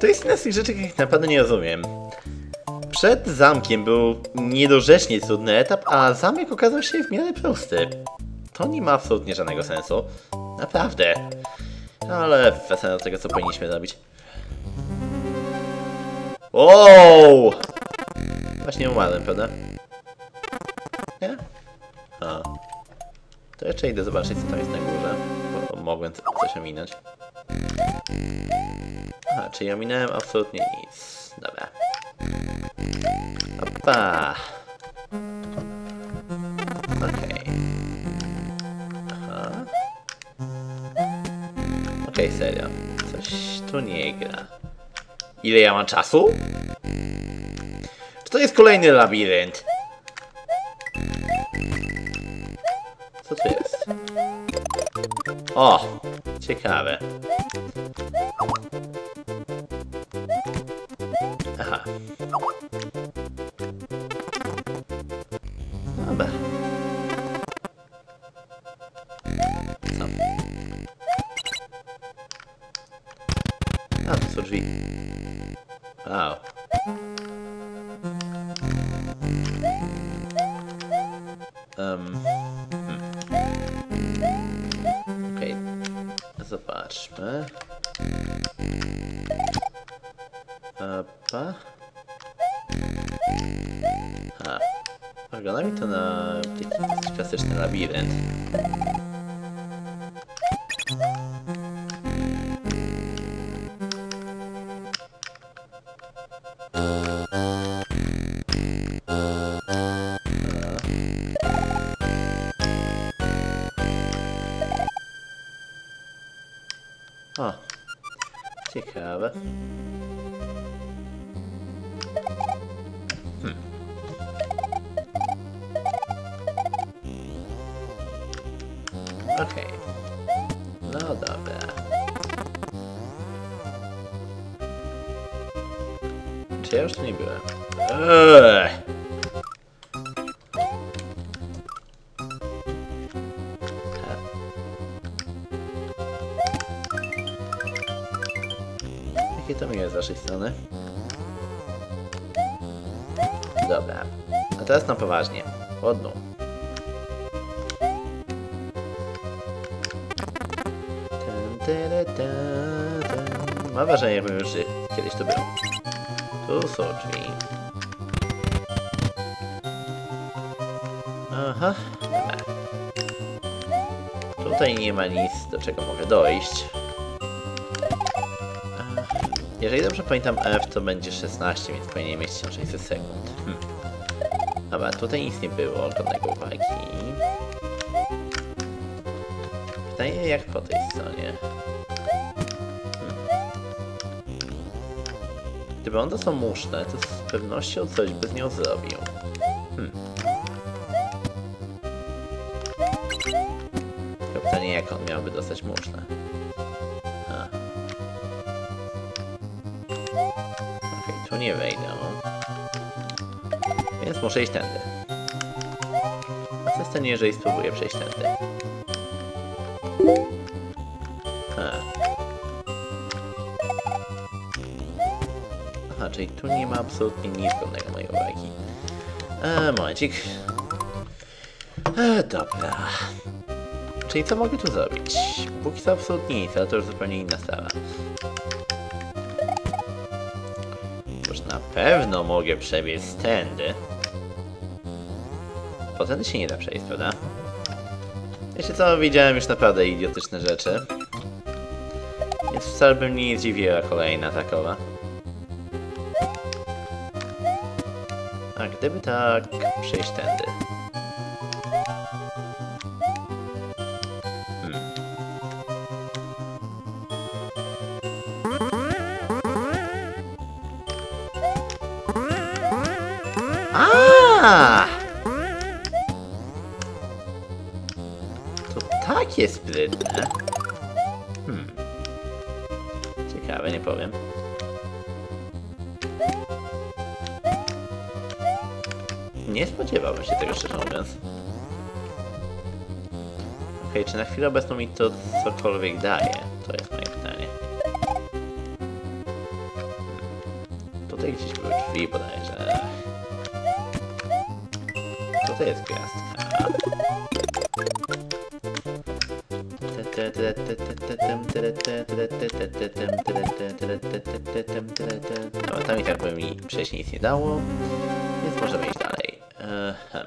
To jest jedna z tych rzeczy, których naprawdę nie rozumiem. Przed zamkiem był niedorzecznie trudny etap, a zamek okazał się w miarę prosty. To nie ma absolutnie żadnego sensu. Naprawdę. Ale wracając do tego, co powinniśmy zrobić. Wow! Właśnie umarłem, prawda? Nie? A. To jeszcze idę zobaczyć, co tam jest na górze, bo mogłem co- coś ominąć. Aha, czyli ominąłem absolutnie nic. Dobra. Opa! Okej. Aha. Okej, serio. Coś tu nie gra. Ile ja mam czasu? Czy to jest kolejny labirynt? Co tu jest? O! Ciekawe. A, to są drzwi. Wow. Um. Okej. Zobaczmy. Opa. Ha. Wygląda mi to na taki dosyć klasyczny labirynt. Czy ja już nie byłem? Waszej strony. Dobra. A teraz na poważnie. Tan. Mam wrażenie, jakbym już kiedyś to był. Tu są drzwi. Aha. Tutaj nie ma nic, do czego mogę dojść. Jeżeli dobrze pamiętam F to będzie 16, więc powinien mieć 1600 sekund. Hm. Dobra, tutaj nic nie było, żadnego uwagi. Pytanie jak po tej stronie. Hmm. Gdyby on dostał musztę, to z pewnością coś by z nią zrobił. Hmm. Pytanie jak on miałby dostać musztę. Nie wejdę. Więc muszę iść tędy. A co stanie, jeżeli spróbuję przejść tędy? Ha. Aha, czyli tu nie ma absolutnie nic godnego mojej uwagi. E, momencik. E, dobra. Czyli co mogę tu zrobić? Póki co absolutnie nic, ale to już zupełnie inna sprawa. Pewno mogę przebiec tędy. Po tędy się nie da przejść, prawda? Wiecie co, widziałem już naprawdę idiotyczne rzeczy. Więc wcale bym nie zdziwiła kolejna takowa. A gdyby tak przejść tędy. To takie sprytne. Hmm. Ciekawe, nie powiem. Nie spodziewałbym się tego, szczerze mówiąc. Okej, czy na chwilę obecną mi to cokolwiek daje? To jest moje pytanie. Tutaj gdzieś były drzwi bodajże. Tutaj jest gwiazdka. No, tam i tak by mi przejść nic nie dało, więc możemy iść dalej. Ehem.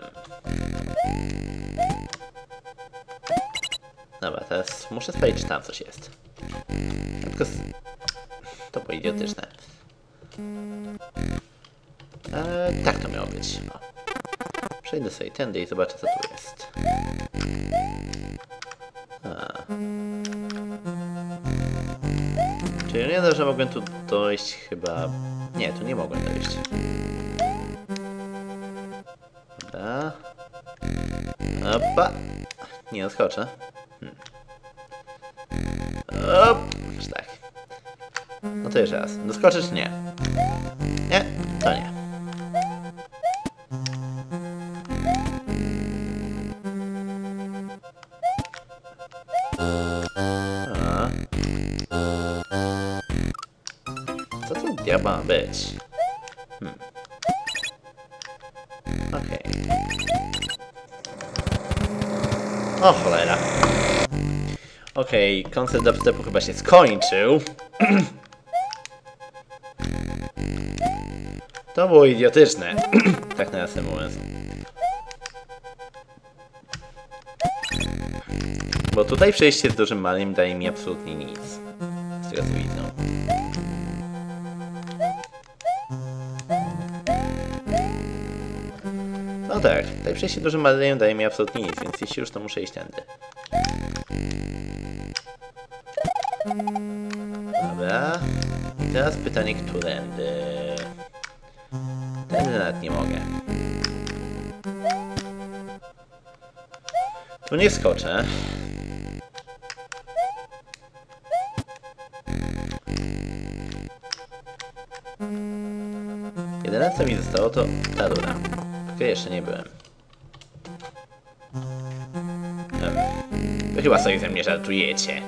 Dobra, teraz muszę sprawdzić, czy tam coś jest. Tylko... s- To było idiotyczne. Eee, tak to miało być. O. Przejdę sobie tędy i zobaczę, co tu jest. A. Czyli nie wiem, że mogłem tu dojść chyba... Nie, tu nie mogłem dojść. Dobra. Opa! Nie odskoczę. Hmm. Op! Tak. No to jeszcze raz. Doskoczyć? Nie. Nie, to nie. Ma być? Hmm. Okej. O cholera. Okej, koncert dubstepu chyba się skończył. To było idiotyczne. tak nawiasem mówiąc. Bo tutaj przejście z dużym malem daje mi absolutnie nic. Z tego co widzę. Tak, tutaj przejście dużym malem daje mi absolutnie nic, więc jeśli już to muszę iść tędy. Dobra. I teraz pytanie, którędy? Tędy nawet nie mogę. Tu nie skoczę. Jedyne co mi zostało to ta rura. Tylko jeszcze nie byłem. Em, Wy chyba sobie ze mnie żartujecie.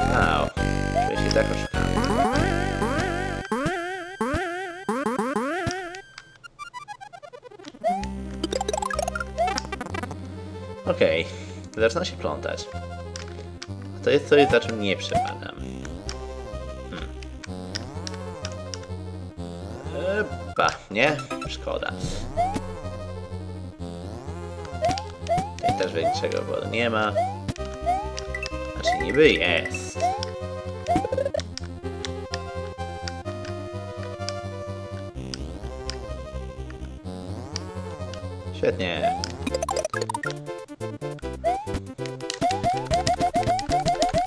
Wow, czuję tak oszukany. Okej, zaczyna się plątać. To jest coś, za czym nie przepadam. Epa, nie? Szkoda. Tutaj też większego wodu nie ma. Znaczy niby jest. Świetnie.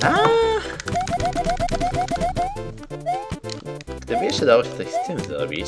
A! Gdyby jeszcze dało się coś z tym zrobić.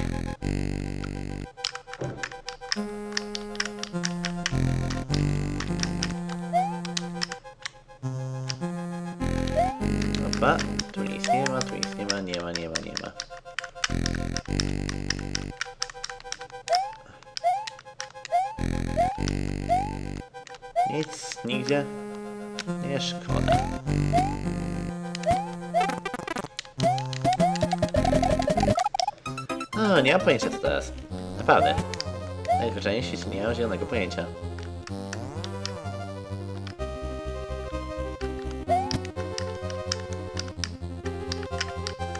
Nic, nigdzie. Nie szkoda. O, nie mam pojęcia co teraz. Naprawdę. W świecie nie mam zielonego pojęcia.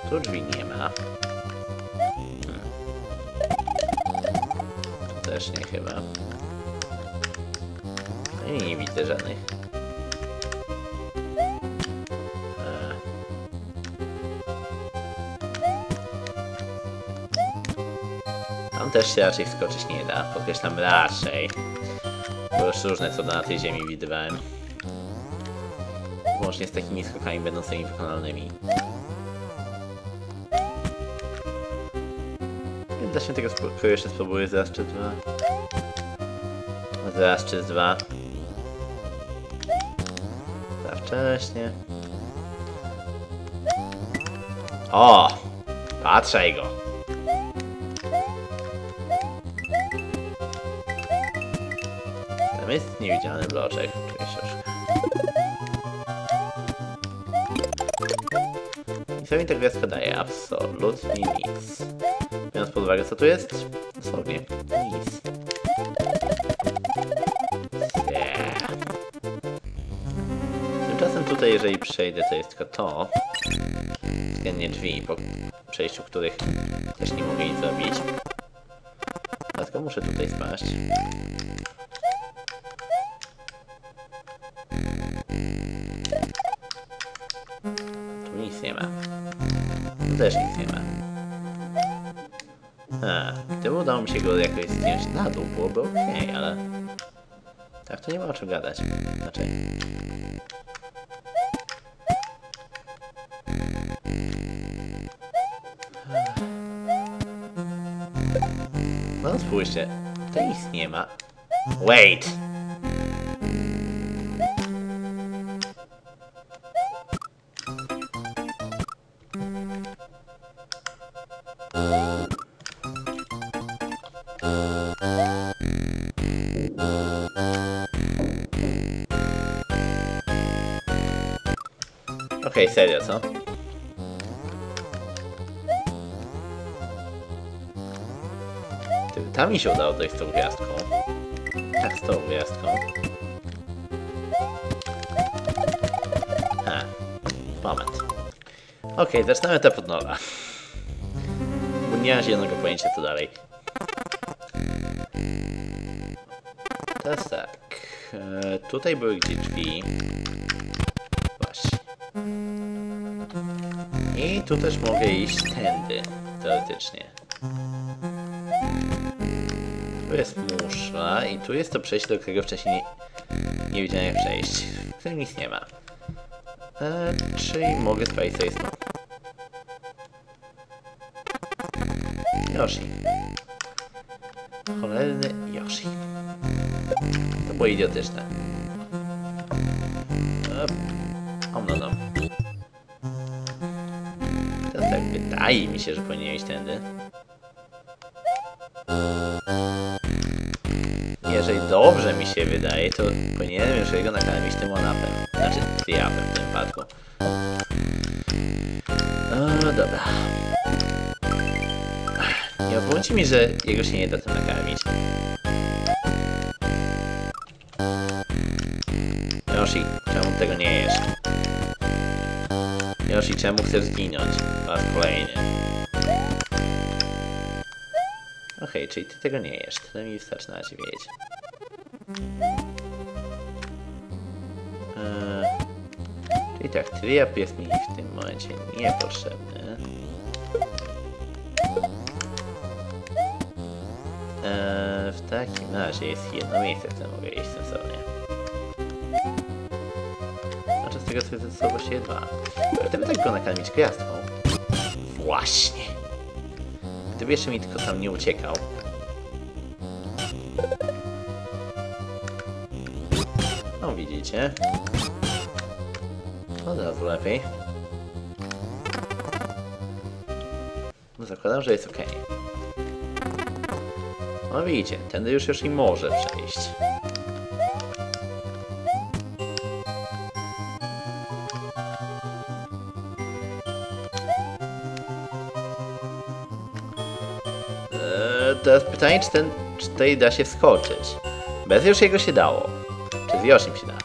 Tu drzwi nie ma. Hmm. Też nie chyba. Widzę żadnych. E. Tam też się raczej wskoczyć nie da. Podkreślam raczej. Bo już różne cuda na tej ziemi widywałem. Łącznie z takimi skokami będącymi wykonalnymi. Dla świętego spokoju jeszcze spróbuję zaraz czy dwa. Zaraz czy dwa. Wcześnie. O! Patrzaj go! Tam jest niewidzialny bloczek, czuję. I co mi ta gwiazdka daje? Absolutnie nic. Biorąc pod uwagę co tu jest? Dosłownie nic. Tutaj, jeżeli przejdę, to jest tylko to. Względnie drzwi, po przejściu których też nie mogę nic zrobić. Dlatego muszę tutaj spaść. Tu nic nie ma. Tu też nic nie ma. A, gdyby udało mi się go jakoś zdjąć na dół, byłoby ok, ale... Tak, to nie ma o czym gadać. Znaczy... No spójrzcie, to nic nie ma. Wait! Okej, serio, co? Ty, tam mi się udało dojść z tą gwiazdką. Tak, z tą gwiazdką. Ha, moment. Okej, zaczynamy etap od nowa. Bo nie mam zielonego pojęcia co dalej. Teraz tak. E, tutaj były gdzie drzwi. Właśnie. I tu też mogę iść tędy, teoretycznie. Tu jest muszla i tu jest to przejście, do którego wcześniej nie, nie wiedziałem jak przejść. W którym nic nie ma. E, czyli mogę co jest tu. Yoshi. Cholerny Yoshi. To było idiotyczne. Om no, no. Teraz tak wydaje mi się, że powinien iść tędy. Się wydaje, to powinienem już jego nakarmić tym one-upem. Znaczy triapem w tym wypadku. No dobra. Nie obłądźcie mi, że jego się nie da tym nakarmić. Yoshi, czemu tego nie jesz? Yoshi, czemu chcesz zginąć? Po raz kolejny. Okej, czyli ty tego nie jesz. Tyle mi wystarczy na razie wiedzieć. Triap jest mi w tym momencie niepotrzebny. Eee, w takim razie jest jedno miejsce, w którym mogę iść sensownie. Znaczy z tego to są właściwie dwa. Gdyby tak go nakarmić gwiazdką. Właśnie. Gdyby jeszcze mi tylko tam nie uciekał. No widzicie. Lepiej. No zakładam, że jest ok. No widzicie, tędy już już i może przejść. Eee, teraz pytanie, czy, ten, czy tutaj da się skoczyć? Bez już jego się dało. Czy z Yoshim się da?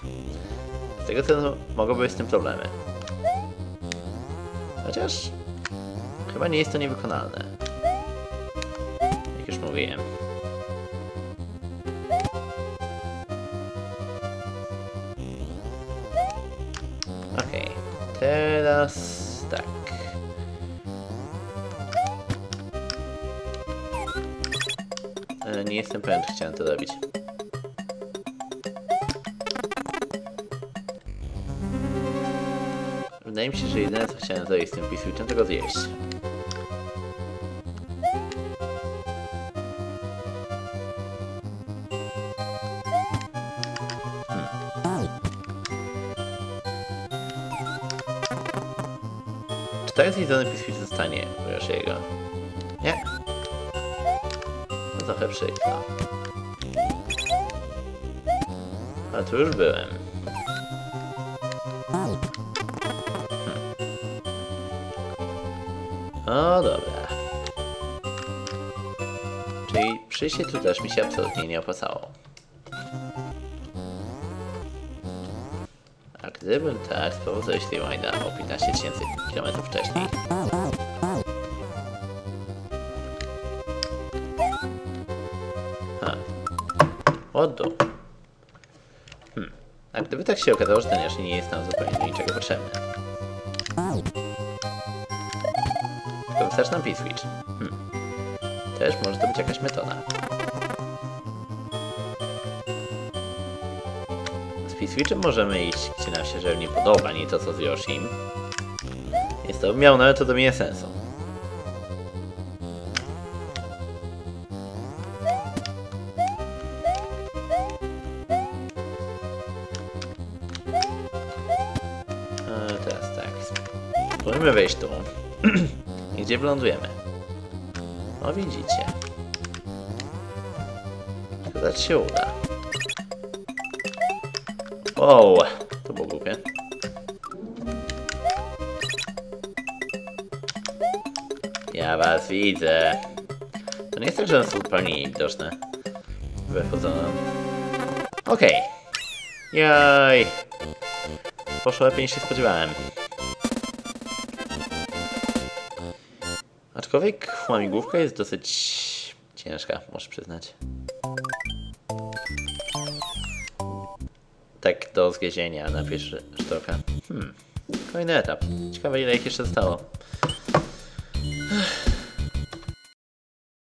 Z tego co mogą być z tym problemy. Chociaż... Chyba nie jest to niewykonalne. Jak już mówiłem. Okej, teraz tak. Nie jestem pewien, czy chciałem to robić. Wydaje mi się, że jedyne co chciałem zrobić z tym P-Switchem, to go zjeść. Czy tak zjedzony P-Switch zostanie u Yoshiego? Nie. No trochę przykro. A tu już byłem. O, dobra. Czyli przyjście tu też mi się absolutnie nie opłacało. A gdybym tak spróbował zejść Rewinda o 15 tysięcy kilometrów wcześniej. Ha. Oddał. Hmm. A gdyby tak się okazało, że ten nie jest nam zupełnie do niczego potrzebny. Wystarczy nam P-Switch. Hmm. Też może to być jakaś metoda. Z P-Switchem możemy iść, gdzie nam się żel nie podoba, nie to co z Yoshim. Jest to miało nawet to do mnie sensu. E, teraz tak. Spróbujmy wejść tu. Gdzie wylądujemy? O, widzicie. Chyba się uda. Wow, to było głupie. Ja was widzę. To nie jest tak, że są zupełnie niewidoczne. Wychodzono. Okej. Jaj. Poszło lepiej niż się spodziewałem. Aczkolwiek łamigłówka jest dosyć ciężka, muszę przyznać. Tak do zgryzienia na pierwszy oka. Hmm, kolejny etap. Ciekawe ile ich jeszcze zostało.